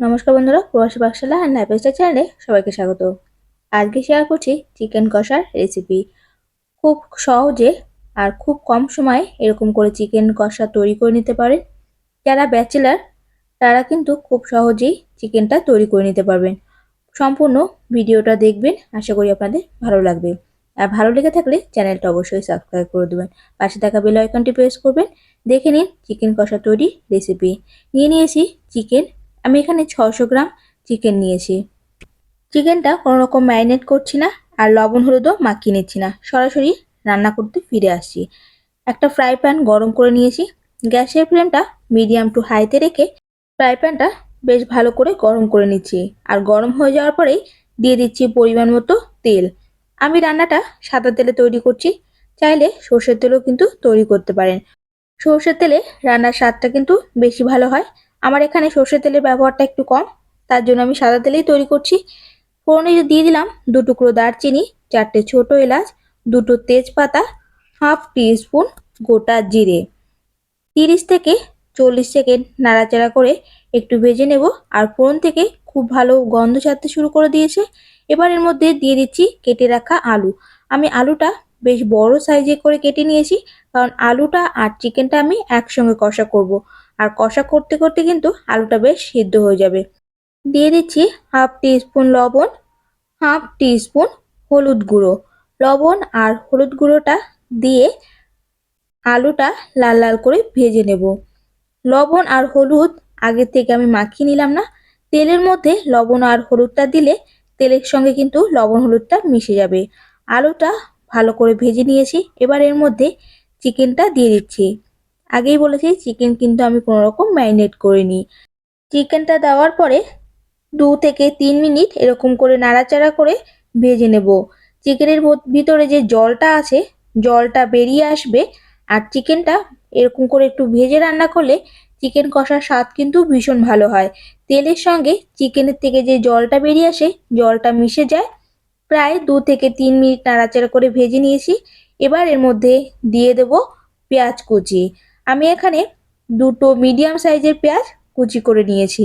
নমস্কার বন্ধুরা, প্রবাসী পাকশালা আর ন্যাপেস্টার চ্যানেলে সবাইকে স্বাগত। আজকে শেয়ার করছি চিকেন কষার রেসিপি খুব সহজে আর খুব কম সময়ে এরকম করে চিকেন কষা তৈরি করে নিতে পারেন। যারা ব্যাচেলার তারা কিন্তু খুব সহজেই চিকেনটা তৈরি করে নিতে পারবেন। সম্পূর্ণ ভিডিওটা দেখবেন, আশা করি আপনাদের ভালো লাগবে। আর ভালো লেগে থাকলে চ্যানেলটা অবশ্যই সাবস্ক্রাইব করে দেবেন। পাশে থাকা বেল আইকনটি প্রেস করবেন, দেখে নিন চিকেন কষা তৈরি রেসিপি নিয়ে নিয়েছি চিকেন আমি এখানে ছশো গ্রাম চিকেন নিয়েছি। চিকেনটা কোনো রকম ম্যারিনেট করছি না আর লবণ হলুদও মাখিয়ে নিচ্ছি না। সরাসরি রান্না করতে ফিরে আসছি। একটা ফ্রাই প্যান গরম করে নিয়েছি। গ্যাসের ফ্লেমটা মিডিয়াম টু হাইতে রেখে ফ্রাই প্যানটা বেশ ভালো করে গরম করে নিচ্ছি। আর গরম হয়ে যাওয়ার পরেই দিয়ে দিচ্ছি পরিমাণ মতো তেল। আমি রান্নাটা সাদা তেলে তৈরি করছি। চাইলে সর্ষের তেলও কিন্তু তৈরি করতে পারেন। সর্ষের তেলে রান্নার স্বাদটা কিন্তু বেশি ভালো হয়। আমার এখানে সর্ষের তেলের ব্যবহারটা একটু কম, তার জন্য আমি সাদা তেলেই তৈরি করছি। ফোড়নে দিয়ে দিলাম, দু টুকরো দারচিনি, চারটে ছোট এলাচ, দুটো তেজপাতা, হাফ স্পুন গোটা জিরে। তিরিশ থেকে চল্লিশ সেকেন্ড নাড়াচাড়া করে একটু ভেজে নেব, আর ফোড়ন থেকে খুব ভালো গন্ধ ছাড়তে শুরু করে দিয়েছে। এবার এর মধ্যে দিয়ে দিচ্ছি কেটে রাখা আলু। আমি আলুটা বেশ বড় সাইজে করে কেটে নিয়েছি, কারণ আলুটা আর চিকেনটা আমি একসঙ্গে কষা করব। আর কষা করতে করতে কিন্তু আলুটা বেশ সিদ্ধ হয়ে যাবে। দিয়ে দিচ্ছি হাফ স্পুন লবণ, হাফ টি স্পুন হলুদ গুঁড়ো। লবণ আর হলুদ গুঁড়োটা দিয়ে আলুটা লাল লাল করে ভেজে নেব। লবণ আর হলুদ আগের থেকে আমি মাখিয়ে নিলাম না। তেলের মধ্যে লবণ আর হলুদটা দিলে তেলের সঙ্গে কিন্তু লবণ হলুদটা মিশে যাবে। আলুটা ভালো করে ভেজে নিয়েছি। এবার এর মধ্যে চিকেনটা দিয়ে দিচ্ছি। আগেই বলেছি চিকেন কিন্তু আমি কোনো রকম ম্যারিনেট করিনি। চিকেনটা দেওয়ার পরে দু থেকে তিন মিনিট এরকম করে নাড়াচাড়া করে ভেজে নেব। চিকেনের ভিতরে যে জলটা আছে, জলটা বেরিয়ে আসবে আর চিকেনটা এরকম করে একটু ভেজে রান্না করলে চিকেন কষার স্বাদ কিন্তু ভীষণ ভালো হয়। তেলের সঙ্গে চিকেনের থেকে যে জলটা বেরিয়ে আসে, জলটা মিশে যায়। প্রায় দু থেকে তিন মিনিট নাড়াচাড়া করে ভেজে নিয়েছি। এবার এর মধ্যে দিয়ে দেব পেঁয়াজ কুচি। আমি এখানে দুটো মিডিয়াম সাইজের পেঁয়াজ কুচি করে নিয়েছি।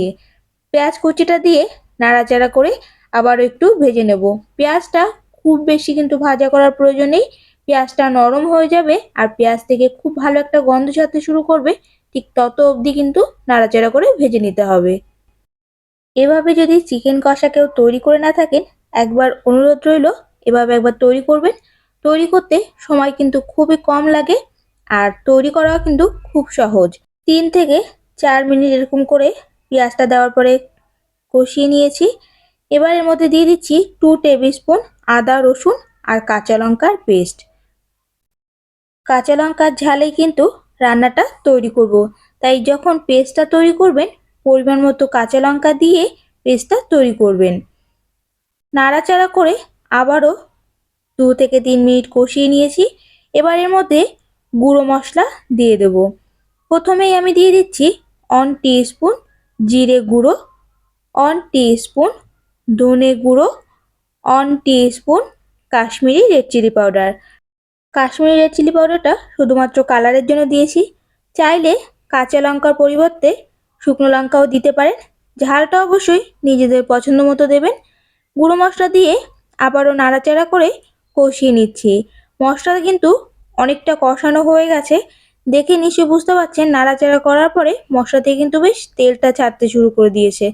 পেঁয়াজ কুচিটা দিয়ে নাড়াচাড়া করে আবার একটু ভেজে নেব। পেঁয়াজটা খুব বেশি কিন্তু ভাজা করার প্রয়োজন নেই। পেঁয়াজটা নরম হয়ে যাবে আর পেঁয়াজ থেকে খুব ভালো একটা গন্ধ ছাড়তে শুরু করবে। ঠিক তত অবধি কিন্তু নাড়াচাড়া করে ভেজে নিতে হবে। এভাবে যদি চিকেন কষা কেউ তৈরি করে না থাকেন, একবার অনুরোধ রইল, এভাবে একবার তৈরি করবেন। তৈরি করতে সময় কিন্তু খুবই কম লাগে। আর তৈরি করাও কিন্তু খুব সহজ। তিন থেকে চার মিনিট এরকম করে পেঁয়াজটা দেওয়ার পরে কষিয়ে নিয়েছি। এবার এর মধ্যে দিয়ে দিচ্ছি টু টেবিল স্পুন আদা, রসুন আর কাঁচা লঙ্কার পেস্ট কাঁচা লঙ্কার ঝালেই কিন্তু রান্নাটা তৈরি করব। তাই যখন পেস্টটা তৈরি করবেন, পরিমাণ মতো কাঁচা লঙ্কা দিয়ে পেস্টটা তৈরি করবেন। নাড়াচাড়া করে আবারও দু থেকে তিন মিনিট কষিয়ে নিয়েছি। এবার এর মধ্যে গুঁড়ো মশলা দিয়ে দেব। প্রথমেই আমি দিয়ে দিচ্ছি অন স্পুন জিরে গুঁড়ো অন স্পুন ধনে গুঁড়ো one spoon Kashmiri red chilli powder Kashmiri red chilli পাউডারটা শুধুমাত্র কালারের জন্য দিয়েছি। চাইলে কাঁচা লঙ্কার পরিবর্তে শুকনো লঙ্কাও দিতে পারেন। ঝালটা অবশ্যই নিজেদের পছন্দ মতো দেবেন। গুঁড়ো মশলা দিয়ে আবারও নাড়াচাড়া করে কষিয়ে নিচ্ছি। মশলাটা কিন্তু অনেকটা কষানো হয়ে গেছে। দেখে নিশ্চয়ই বুঝতে পারছেন, নাড়াচাড়া করার পরে মশলা থেকে কিন্তু বেশ তেলটা ছাড়তে শুরু করে দিয়েছে।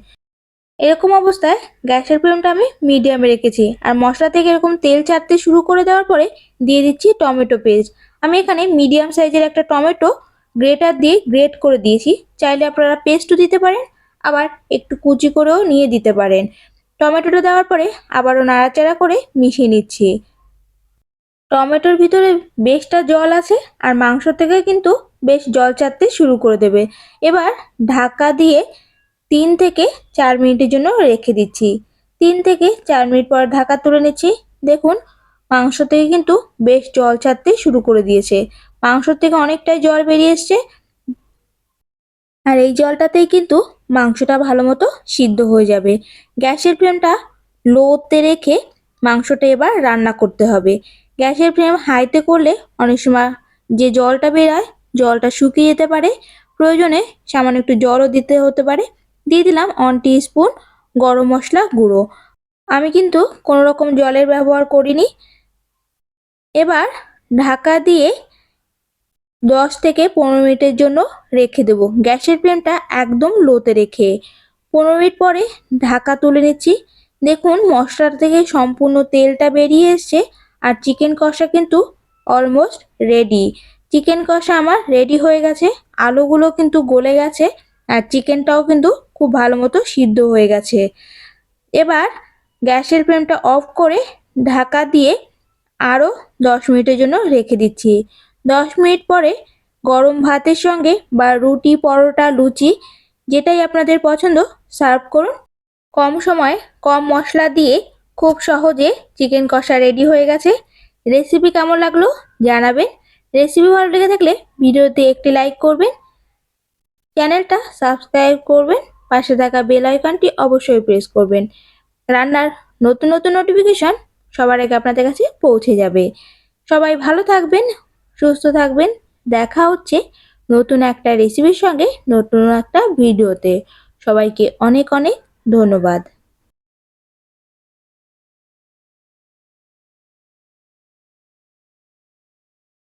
এরকম অবস্থায় গ্যাসের ফ্লেমটা আমি মিডিয়ামে রেখেছি আর মশলা থেকে এরকম তেল ছাড়তে শুরু করে দেওয়ার পরে দিয়ে দিচ্ছি টমেটো পেস্ট। আমি এখানে মিডিয়াম সাইজের একটা টমেটো গ্রেটার দিয়ে গ্রেট করে দিয়েছি। চাইলে আপনারা পেস্টও দিতে পারেন, আবার একটু কুচি করেও নিয়ে দিতে পারেন। টমেটোটা দেওয়ার পরে আবারও নাড়াচাড়া করে মিশিয়ে নিচ্ছি। টমেটোর ভিতরে বেশটা জল আছে আর মাংস থেকে কিন্তু বেশ জল চাটতে শুরু করে দেবে। এবার ঢাকা দিয়ে তিন থেকে চার মিনিটের জন্য রেখে দিচ্ছি। তিন থেকে চার মিনিট পর ঢাকা তুলে নিচ্ছি। দেখুন, মাংস থেকে কিন্তু বেশ জল ছাড়তে শুরু করে দিয়েছে। মাংস থেকে অনেকটাই জল বেরিয়ে এসছে। আর এই জলটাতেই কিন্তু মাংসটা ভালো মতো সিদ্ধ হয়ে যাবে। গ্যাসের ফ্লেমটা লোতে রেখে মাংসটা এবার রান্না করতে হবে। গ্যাসের ফ্লেম হাইতে করলে অনেক সময় যে জলটা বেরায়, জলটা শুকিয়ে যেতে পারে। প্রয়োজনে সামান্য একটু জলও দিতে হতে পারে। দিয়ে দিলাম ওয়ান স্পুন গরম মশলা গুঁড়ো। আমি কিন্তু কোনো রকম জলের ব্যবহার করিনি। এবার ঢাকা দিয়ে দশ থেকে পনেরো মিনিটের জন্য রেখে দেবো। গ্যাসের ফ্লেমটা একদম লোতে রেখে। পনেরো মিনিট পরে ঢাকা তুলে নিচ্ছি। দেখুন মশলা থেকে সম্পূর্ণ তেলটা বেরিয়ে এসছে। আর চিকেন কষা কিন্তু অলমোস্ট রেডি চিকেন কষা আমার রেডি হয়ে গেছে, আলুগুলো কিন্তু গলে গেছে, আর চিকেনটাও কিন্তু খুব ভালো মতো সিদ্ধ হয়ে গেছে। এবার গ্যাসের ফ্লেমটা অফ করে ঢাকা দিয়ে আরও দশ মিনিটের জন্য রেখে দিচ্ছি। দশ মিনিট পরে গরম ভাতের সঙ্গে বা রুটি, পরোটা, লুচি যেটাই আপনাদের পছন্দ, সার্ভ করুন। কম সময় কম মশলা দিয়ে খুব সহজে চিকেন কষা রেডি হয়ে গেছে। রেসিপি কেমন লাগল জানাবেন। রেসিপি ভালো লেগে থাকলে ভিডিওতে একটি লাইক করবেন। চ্যানেলটা সাবস্ক্রাইব করবেন। পাশে থাকা বেল আইকনটি অবশ্যই প্রেস করবেন। রান্নার নতুন নতুন নোটিফিকেশন সবার আগে আপনাদের কাছে পৌঁছে যাবে। সবাই ভালো থাকবেন, সুস্থ থাকবেন। দেখা হচ্ছে নতুন একটা রেসিপির সঙ্গে, নতুন একটা ভিডিওতে। সবাইকে অনেক অনেক ধন্যবাদ।